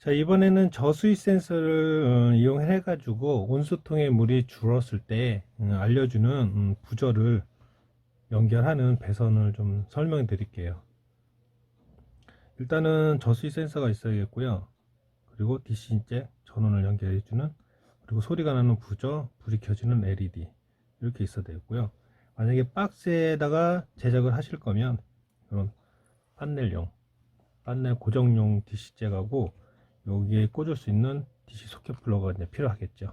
자, 이번에는 저수위 센서를 어, 이용해 가지고 온수통에 물이 줄었을 때 음, 알려주는 음, 부저를 연결하는 배선을 좀 설명해 드릴게요. 일단은 저수위 센서가 있어야겠고요. 그리고 DC인잭 전원을 연결해 주는 그리고 소리가 나는 부저, 불이 켜지는 LED 이렇게 있어야 되고요. 만약에 박스에다가 제작을 하실 거면 이런 판넬용, 판넬 고정용 DC잭하고 여기에 꽂을 수 있는 DC 소켓 플러그가 이제 필요하겠죠.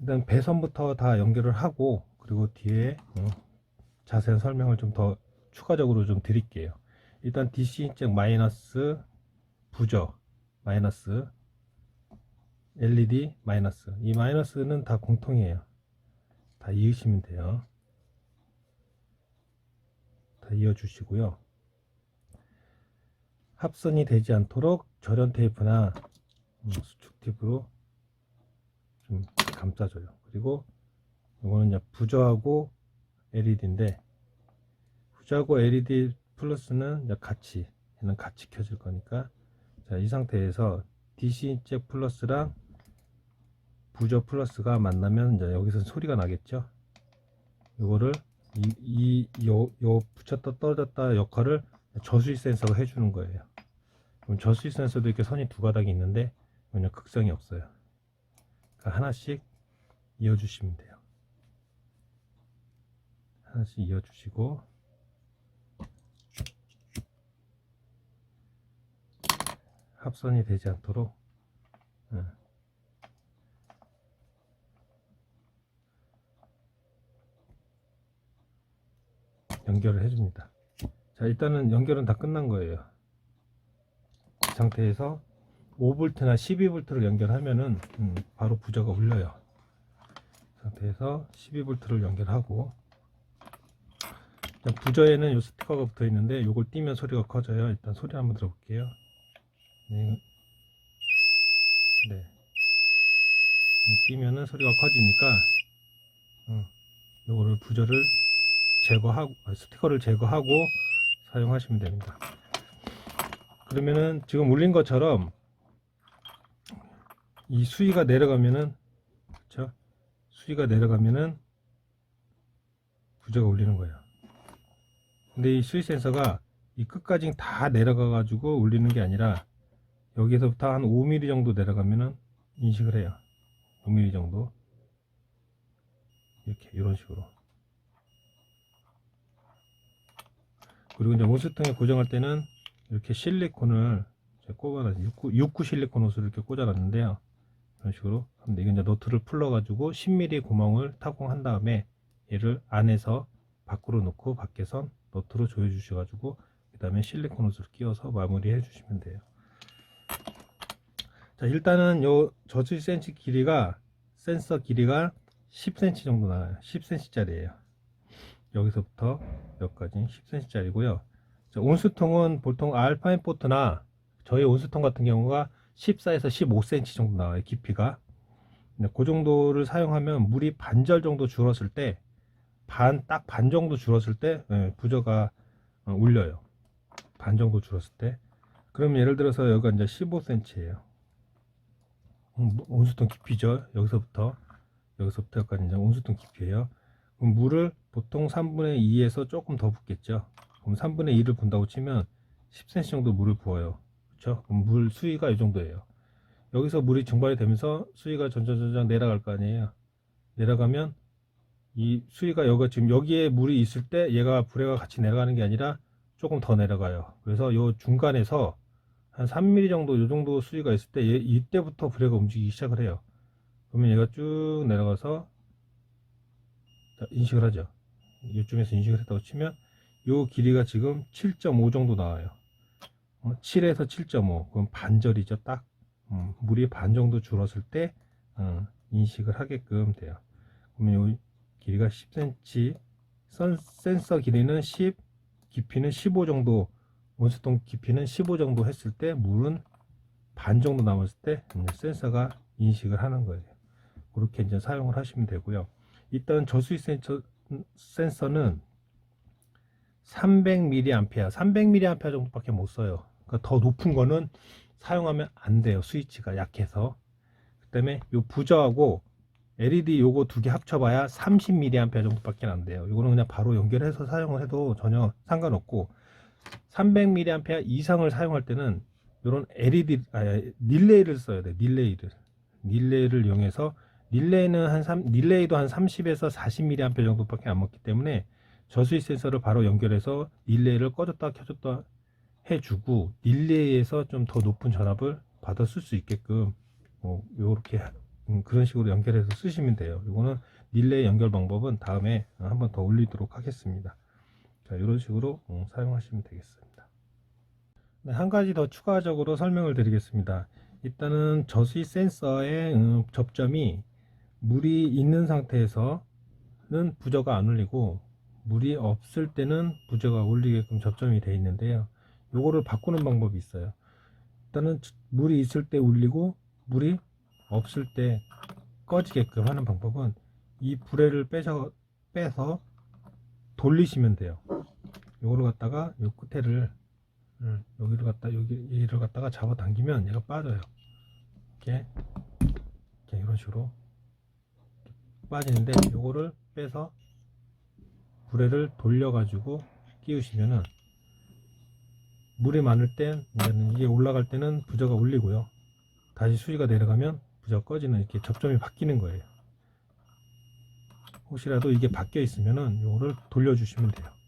일단 배선부터 다 연결을 하고 그리고 뒤에 어, 자세한 설명을 좀 더 추가적으로 좀 드릴게요. 일단 DC 인잭 마이너스 부저 마이너스 LED 마이너스 이 마이너스는 다 공통이에요. 다 이으시면 돼요. 다 이어주시고요. 합선이 되지 않도록 절연 테이프나 음, 수축 팁으로 좀 감싸줘요. 그리고 이거는 부저하고 LED인데 부저하고 LED 플러스는 같이 얘는 같이 켜질 거니까 자, 이 상태에서 DC 잭 플러스랑 부저 플러스가 만나면 이제 여기서 소리가 나겠죠. 이거를 이, 이, 요, 요 붙였다 떨어졌다 역할을 저수위 센서가 해주는 거예요. 저수위 센서도 이렇게 선이 두 가닥이 있는데 그냥 극성이 없어요. 그러니까 하나씩 이어주시면 돼요. 하나씩 이어주시고 합선이 되지 않도록 예. 연결을 해줍니다. 자 일단은 연결은 다 끝난 거예요. 이 상태에서 5V나 12V를 연결하면은 음, 바로 부저가 울려요. 이 상태에서 12V를 연결하고 자, 부저에는 요 스티커가 붙어 있는데 요걸 띄면 소리가 커져요. 일단 소리 한번 들어볼게요. 네. 네. 띄면은 소리가 커지니까 어, 요거를 부저를 제거하고 아, 스티커를 제거하고 사용하시면 됩니다. 그러면은 지금 울린 것처럼 이 수위가 내려가면은 그렇죠? 수위가 내려가면은 부저가 울리는 거예요. 근데 이 수위 센서가 이 끝까지 다 내려가 가지고 울리는 게 아니라 여기서부터 한 5mm 정도 내려가면은 인식을 해요. 5mm 정도 이렇게 이런 식으로 그리고 이제 온수통에 고정할 때는 이렇게 실리콘을 꼽아놨 육구, 육구 실리콘 옷을 이렇게 꽂아놨는데요. 이런 식으로 근데 이게 이제 노트를 풀러가지고 10mm 구멍을 타공한 다음에 얘를 안에서 밖으로 놓고 밖에선 노트로 조여주셔가지고 그 다음에 실리콘 옷을 끼워서 마무리해 주시면 돼요. 자 일단은 요 저수지 센치 길이가 센서 길이가 10cm 정도 나와요. 10cm 짜리예요. 여기서부터 여기까지 10cm 짜리고요. 온수통은 보통 알파인 포트나 저희 온수통 같은 경우가 14에서 15cm 정도 나와요. 깊이가. 그 정도를 사용하면 물이 반절 정도 줄었을 때 반, 딱 반 정도 줄었을 때 예, 부저가 어, 울려요. 반 정도 줄었을 때. 그럼 예를 들어서 여기가 이제 15cm예요. 음, 온수통 깊이죠. 여기서부터 여기서부터 여기까지 이제 온수통 깊이에요. 물을 보통 3분의 2에서 조금 더 붓겠죠. 그럼 3분의 2를 분다고 치면 10cm 정도 물을 부어요. 그렇죠? 그럼 물 수위가 이 정도예요. 여기서 물이 증발이 되면서 수위가 점점점점 내려갈 거 아니에요. 내려가면 이 수위가 여기가 지금 여기에 물이 있을 때 얘가 불에가 같이 내려가는 게 아니라 조금 더 내려가요. 그래서 요 중간에서 한 3mm 정도 요 정도 수위가 있을 때 얘, 이때부터 불에가 움직이기 시작을 해요. 그러면 얘가 쭉 내려가서 자, 인식을 하죠. 이쪽에서 인식을 했다고 치면 요 길이가 지금 7.5 정도 나와요. 어, 7에서 7.5 그럼 반절이죠. 딱 음, 물이 반 정도 줄었을 때 어, 인식을 하게끔 돼요. 그러면 요 길이가 10cm 선, 센서 길이는 10 깊이는 15 정도 온수통 깊이는 15 정도 했을 때 물은 반 정도 남았을 때 센서가 인식을 하는 거예요. 그렇게 이제 사용을 하시면 되고요. 일단 저수위 센서, 센서는 300mA, 300mA 정도밖에 못 써요. 그러니까 더 높은 거는 사용하면 안 돼요. 스위치가 약해서. 그다음에 요 부저하고 LED 요거 두 개 합쳐봐야 30mAh 정도밖에 안 돼요. 이거는 그냥 바로 연결해서 사용을 해도 전혀 상관없고 300mAh 이상을 사용할 때는 이런 LED 아 릴레이를 써야 돼. 릴레이를 릴레이를 이용해서 릴레이는 한 3, 릴레이도 한 30에서 40mAh 정도밖에 안 먹기 때문에 저수지 센서를 바로 연결해서 릴레이를 꺼졌다 켜졌다 해주고 릴레이에서 좀 더 높은 전압을 받아 쓸 수 있게끔 뭐 요렇게 음, 그런 식으로 연결해서 쓰시면 돼요. 이거는 릴레이 연결 방법은 다음에 한번 더 올리도록 하겠습니다. 자, 이런 식으로 음, 사용하시면 되겠습니다. 네, 한 가지 더 추가적으로 설명을 드리겠습니다. 일단은 저수지 센서의 음, 접점이 물이 있는 상태에서는 부저가 안 울리고 물이 없을 때는 부저가 울리게끔 접점이 되어 있는데요. 요거를 바꾸는 방법이 있어요. 일단은 물이 있을 때 울리고 물이 없을 때 꺼지게끔 하는 방법은 이 불에를 빼서, 빼서 돌리시면 돼요. 요거를 갖다가 요 끝에를 음, 여기를 갖다 여기 를 갖다가 잡아 당기면 얘가 빠져요. 이렇게 이렇게 이런 식으로 빠지는데 요거를 빼서 불에를 돌려 가지고 끼우시면은 물이 많을 땐 이제는 이게 올라갈 때는 부저가 울리고요. 다시 수위가 내려가면 부저 꺼지는 이렇게 접점이 바뀌는 거예요. 혹시라도 이게 바뀌어 있으면은 요거를 돌려주시면 돼요.